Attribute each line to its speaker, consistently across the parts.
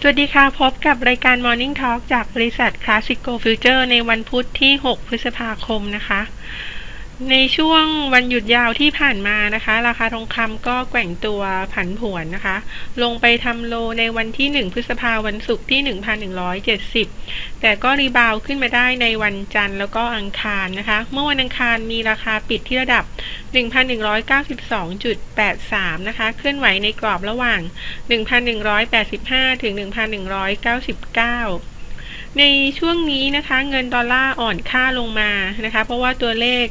Speaker 1: สวัสดีค่ะ พบกับรายการ Morning Talk จากบริษัท Classico Future ในวันพุธที่ 6 พฤษภาคมนะคะ ในช่วงวันหยุดยาวที่ผ่านมานะคะ ราคาทองคำก็แกว่งตัวผันผวนนะคะ ลงไปทำโลในวันที่ 1 พฤษภาวันศุกร์ที่ 1,170 แต่ก็รีบาวขึ้นมาได้ในวันจันทร์แล้วก็อังคารนะคะ เมื่อวันอังคารมีราคาปิดที่ระดับ 1,192.83 นะคะ เคลื่อนไหวในกรอบระหว่าง 1,185 ถึง 1,199 ในช่วงนี้นะคะเงินดอลลาร์อ่อนค่าลงมานะคะ เพราะว่าตัวเลข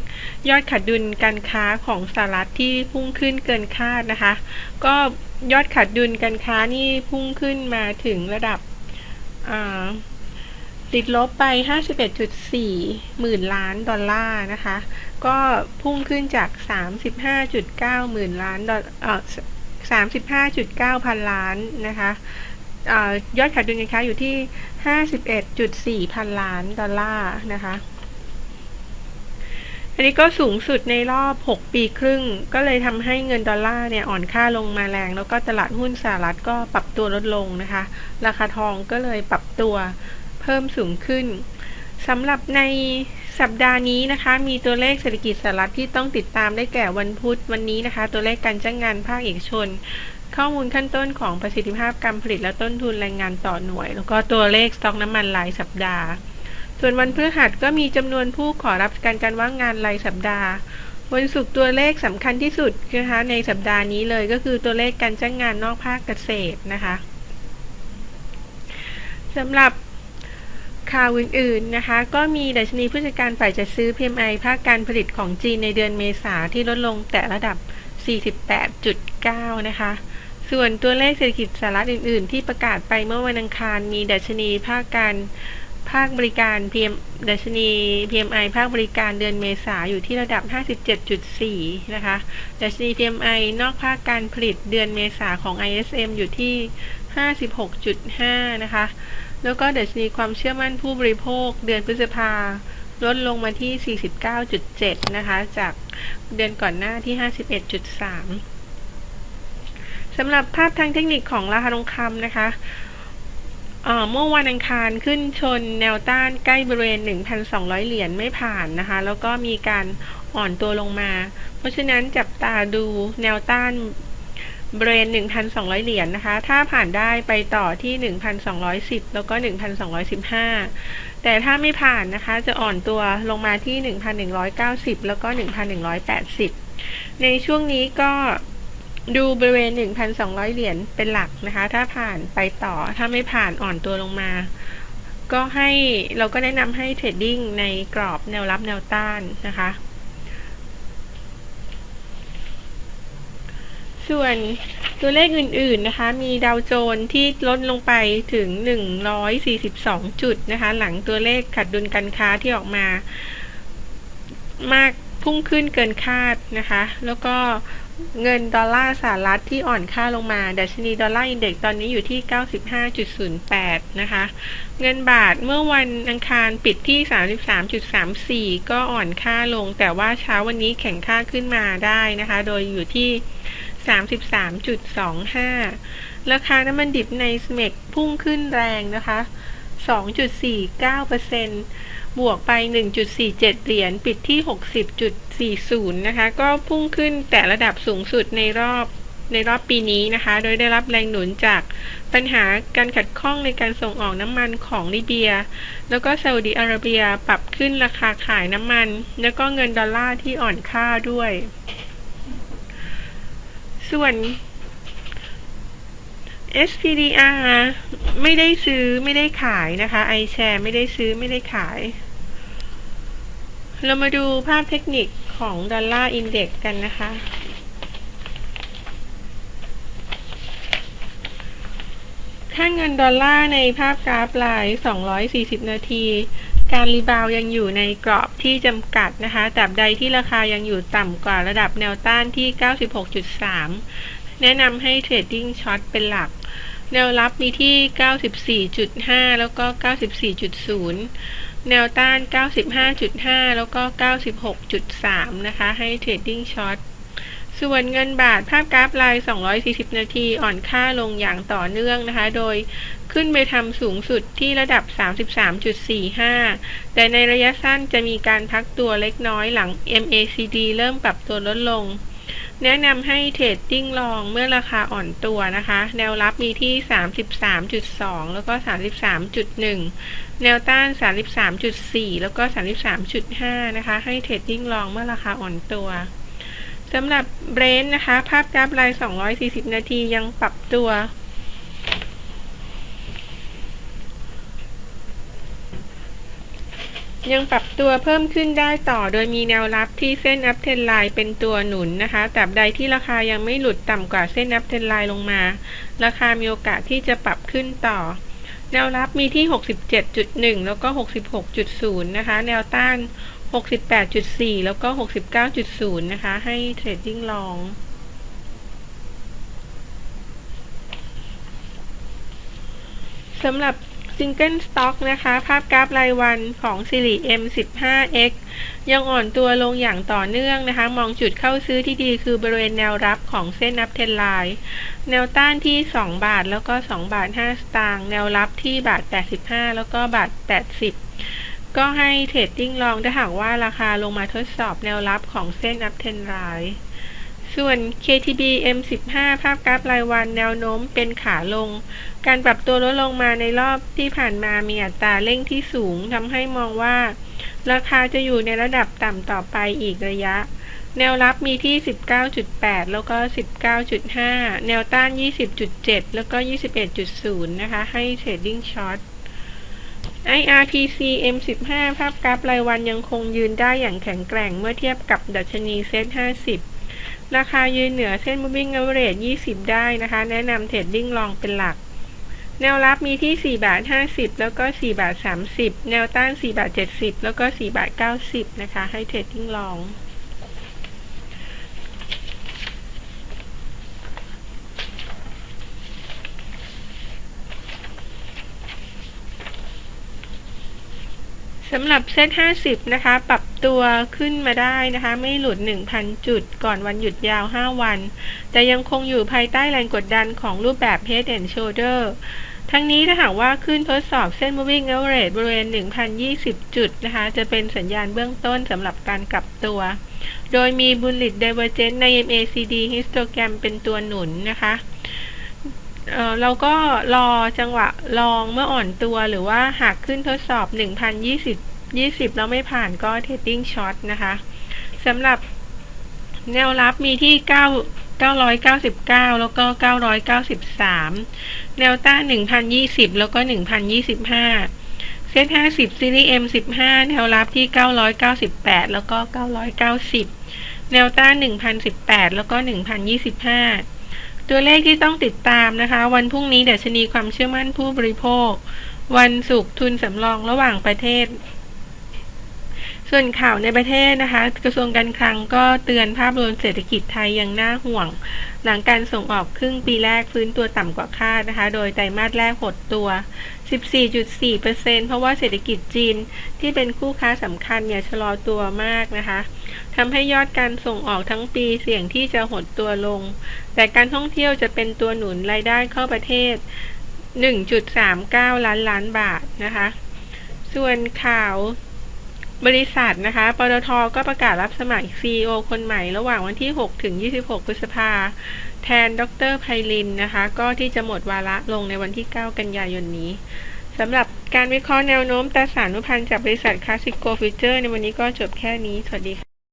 Speaker 1: ยอดขาดดุลการค้าของสหรัฐที่พุ่งขึ้นเกินคาดนะคะ ก็ยอดขาดดุลการค้านี่พุ่งขึ้นมาถึงระดับติดลบไป 51.4 หมื่นล้านดอลลาร์นะคะ ก็พุ่งขึ้นจาก 35.9 หมื่นล้านดอลเอ่อ35.9 พันล้านนะคะ ยอดขาดดุลการค้าอยู่ที่ 51.4 พันล้านดอลลาร์นะคะ อันนี้ก็สูงสุดในรอบ 6 ปีครึ่ง ก็เลยทำให้เงินดอลลาร์เนี่ยอ่อนค่าลงมาแรง แล้วก็ตลาดหุ้นสหรัฐก็ปรับตัวลดลงนะคะ ราคาทองก็เลยปรับตัวเพิ่มสูงขึ้นสำหรับในสัปดาห์นี้นะคะ มีตัวเลขเศรษฐกิจสหรัฐที่ต้องติดตามได้แก่วันพุธวันนี้นะคะ ตัวเลขการจ้างงานภาคเอกชน ข้อมูลขั้นต้นของประสิทธิภาพการผลิตและต้นทุนแรงงานต่อหน่วย แล้วก็ตัวเลขสต็อกน้ำมันรายสัปดาห์ ส่วนวันพฤหัสก็มีจำนวนผู้ขอรับการการว่างงานรายสัปดาห์ วันศุกร์ตัวเลขสำคัญที่สุดนะคะในสัปดาห์นี้เลยก็คือตัวเลขการจ้างงานนอกภาคเกษตรนะคะสำหรับข่าวอื่นๆนะคะ ก็มีดัชนีผู้จัดการฝ่ายจัดซื้อ PMI ภาคการผลิตของจีนในเดือนเมษาที่ลดลงแต่ระดับ 48.9 นะคะ ส่วนตัวเลขเศรษฐกิจสหรัฐอื่น ๆ ที่ประกาศไปเมื่อวันอังคารมีดัชนีภาคการภาคบริการ PM ดัชนี PMI ภาคบริการเดือนเมษาอยู่ที่ระดับ 57.4 นะคะ ดัชนี PMI นอกภาคการผลิตเดือนเมษาของ ISM อยู่ที่ 56.5 นะคะ แล้วก็ดัชนีความเชื่อมั่นผู้บริโภคเดือนพฤษภาลดลงมาที่ 49.7 นะคะ จากเดือนก่อนหน้าที่ 51.3 สำหรับภาพทางเทคนิคของราคาทองคำนะคะเมื่อวันอังคารขึ้นชนแนวต้านใกล้บริเวณ 1,200 เหรียญไม่ผ่านนะคะ แล้วก็มีการอ่อนตัวลงมา เพราะฉะนั้นจับตาดูแนวต้านบริเวณ1,200 เหรียญนนะคะ ถ้าผ่านได้ไปต่อที่ 1,210 แล้วก็ 1,215 แต่ถ้าไม่ผ่านนะคะ จะอ่อนตัวลงมาที่ 1,190 แล้วก็ 1,180 ในช่วงนี้ก็ ดูบริเวณ 1,200 เหรียญเป็นหลักนะคะ ถ้าผ่านไปต่อ ถ้าไม่ผ่านอ่อนตัวลงมา ก็ให้เราก็แนะนำให้เทรดดิ้งในกรอบแนวรับแนวต้านนะคะ ส่วนตัวเลขอื่นๆนะคะ มีดาวโจนที่ลดลงไปถึง 142 จุดนะคะ หลังตัวเลขขัดดุลการค้าที่ออกมา มากพุ่งขึ้นเกินคาดนะคะ แล้วก็ เงินดอลลาร์สหรัฐที่อ่อนค่าลงมาดัชนีดอลลาร์อินเด็กซ์ตอนนี้อยู่ที่ 95.08 นะคะ เงินบาทเมื่อวันอังคารปิดที่ 33.34 ก็อ่อนค่าลง แต่ว่าเช้าวันนี้แข็งค่าขึ้นมาได้นะคะ โดยอยู่ที่ 33.25 ราคาน้ำมันดิบในสเมกพุ่งขึ้นแรงนะคะ 2.49%บวกไป 1.47 เหรียญปิดที่ 60.40 นะคะ ก็พุ่งขึ้นแต่ระดับสูงสุดในรอบในรอบปีนี้นะคะ โดยได้รับแรงหนุนจากปัญหาการขัดข้องในการส่งออกน้ำมันของลิเบีย แล้วก็ซาอุดิอาระเบียปรับขึ้นราคาขายน้ำมัน แล้วก็เงินดอลลาร์ที่อ่อนค่าด้วย ส่วน SPDR ไม่ได้ซื้อไม่ได้ขายนะคะ iShare ไม่ได้ซื้อไม่ได้ขาย เรามาดูภาพเทคนิคของดอลลาร์อินเด็กซ์กันนะคะ ค่าเงินดอลลาร์ในภาพกราฟลาย 240 นาที การรีบาวยังอยู่ในกรอบที่จำกัดนะคะตราบใดที่ราคายังอยู่ต่ำกว่าระดับแนวต้านที่ 96.3 แนะนำให้เทรดดิ้งช็อตเป็นหลัก แนวรับมีที่ 94.5 แล้วก็ 94.0 แนวต้าน 95.5 แล้วก็ 96.3 นะคะ ให้เทรดดิ้งช็อตส่วนเงินบาทภาพกราฟราย 240 นาที อ่อนค่าลงอย่างต่อเนื่องนะคะ โดยขึ้นไปทำสูงสุดที่ระดับ 33.45 แต่ในระยะสั้นจะมีการพักตัวเล็กน้อยหลัง MACD เริ่มปรับตัวลดลง แนะนำให้เทรดดิ้งลองเมื่อราคาอ่อนตัวนะคะ แนวรับมีที่ 33.2 แล้วก็ 33.1 แนวต้าน 33.4 แล้วก็ 33.5 นะคะ ให้เทรดดิ้งลองเมื่อราคาอ่อนตัวสำหรับเบรนท์นะคะ ภาพกราฟราย 240 นาทียังปรับตัว ยังปรับตัวเพิ่มขึ้นได้ต่อโดยมีแนวรับที่เส้นอัพเทนไลน์เป็นตัวหนุนนะคะตราบใดที่ราคายังไม่หลุดต่ำกว่าเส้นอัพเทนไลน์ลงมา ราคามีโอกาสที่จะปรับขึ้นต่อ แนวรับมีที่ 67.1 แล้วก็ 66.0 นะคะ แนวต้าน 68.4 แล้วก็ 69.0 นะคะ ให้เทรดดิ้งลองสำหรับ ซิงเกิลสต็อกนะคะ ภาพกราฟรายวันของซิริ M15X ยังอ่อนตัวลงอย่างต่อเนื่องนะคะ มองจุดเข้าซื้อที่ดีคือบริเวณแนวรับของเส้นนับเทนไลน์แนวต้านที่ 2 บาทแล้วก็ 2 บาท 5 สตางค์แนวรับที่บาท 85 แล้วก็บาท 80 ก็ให้เทรดดิ้งลองถ้าหากว่าราคาลงมาทดสอบแนวรับของเส้นนับเทนไลน์ ส่วน KTB M15 ภาพกราฟรายวันแนวโน้มเป็นขาลง การปรับตัวลดลงมาในรอบที่ผ่านมามีอัตราเร่งที่สูงทำให้มองว่า ราคาจะอยู่ในระดับต่ำต่อไปอีกระยะ แนวรับมีที่ 19.8 แล้วก็ 19.5 แนวต้าน 20.7 แล้วก็ 21.0 นะคะ ให้เทรดดิ้งช็อต IRPC M15 ภาพกราฟรายวันยังคงยืนได้อย่างแข็งแกร่งเมื่อเทียบกับดัชนีเซ็ต50 ราคายืนเหนือเส้น moving average 20 ได้นะคะ แนะนำเทรดดิ้งลองเป็นหลัก แนวรับมีที่ 4 บาท 50 แล้วก็ 4 บาท 30 แนวต้าน 4 บาท 70 แล้วก็ 4 บาท 90 นะคะ ให้เทรดดิ้งลอง สำหรับเซ็ต50 นะคะ ปรับตัวขึ้นมาได้นะคะ ไม่หลุด 1,000 จุด ก่อนวันหยุดยาว 5 วัน แต่ยังคงอยู่ภายใต้แรงกดดันของรูปแบบ Head and Shoulder ทั้งนี้ถ้าหากว่าขึ้นทดสอบเส้น moving average บริเวณ 1,020 จุดนะคะ จะเป็นสัญญาณเบื้องต้นสำหรับการกลับตัว โดยมี bullish divergence ใน MACD histogram เป็นตัวหนุนนะคะ เเราก็รอจังหวะลองเมื่ออ่อนตัวหรือว่าหากขึ้นทดสอบ1,020 20 แล้วไม่ผ่านก็เทรดดิ้งช็อตนะคะสำหรับแนวรับมีที่ 9 999 แล้วก็ 993 แนวต้าน1,020 แล้วก็ 1,025 เซ็ต50 ซีรีส์ M15 แนวรับที่ 998 แล้วก็ 990 แนวต้าน1,018 แล้วก็ 1,025 ตัวเลขที่ต้องติดตามนะคะ วันพรุ่งนี้ดัชนีความเชื่อมั่นผู้บริโภค วันศุกร์ทุนสำรองระหว่างประเทศ ส่วนข่าวในประเทศนะคะ กระทรวงการคลังก็เตือนภาพรวมเศรษฐกิจไทยยังน่าห่วง หลังการส่งออกครึ่งปีแรกฟื้นตัวต่ำกว่าคาดนะคะ โดยไตรมาสแรกหดตัว 14.4%เพราะว่าเศรษฐกิจจีนที่เป็นคู่ค้าสำคัญเนี่ยชะลอตัวมากนะคะทำให้ยอดการส่งออกทั้งปีเสี่ยงที่จะหดตัวลง แต่การท่องเที่ยวจะเป็นตัวหนุนรายได้เข้าประเทศ 1.39 ล้านล้านบาทนะคะ ส่วนข่าว บริษัทนะคะ ปตทก็ประกาศรับสมัคร CEO คนใหม่ระหว่างวันที่ 6 ถึง 26 พฤษภา แทนดรไพลินนะคะ ก็ที่จะหมดวาระลงในวันที่ 9 กันยายนนี้สำหรับการวิเคราะห์แนวโน้มตราสารนุพันธ์จากบริษัทคลาสสิกโกฟิเจอร์ในวันนี้ก็จบแค่นี้ สวัสดีค่ะ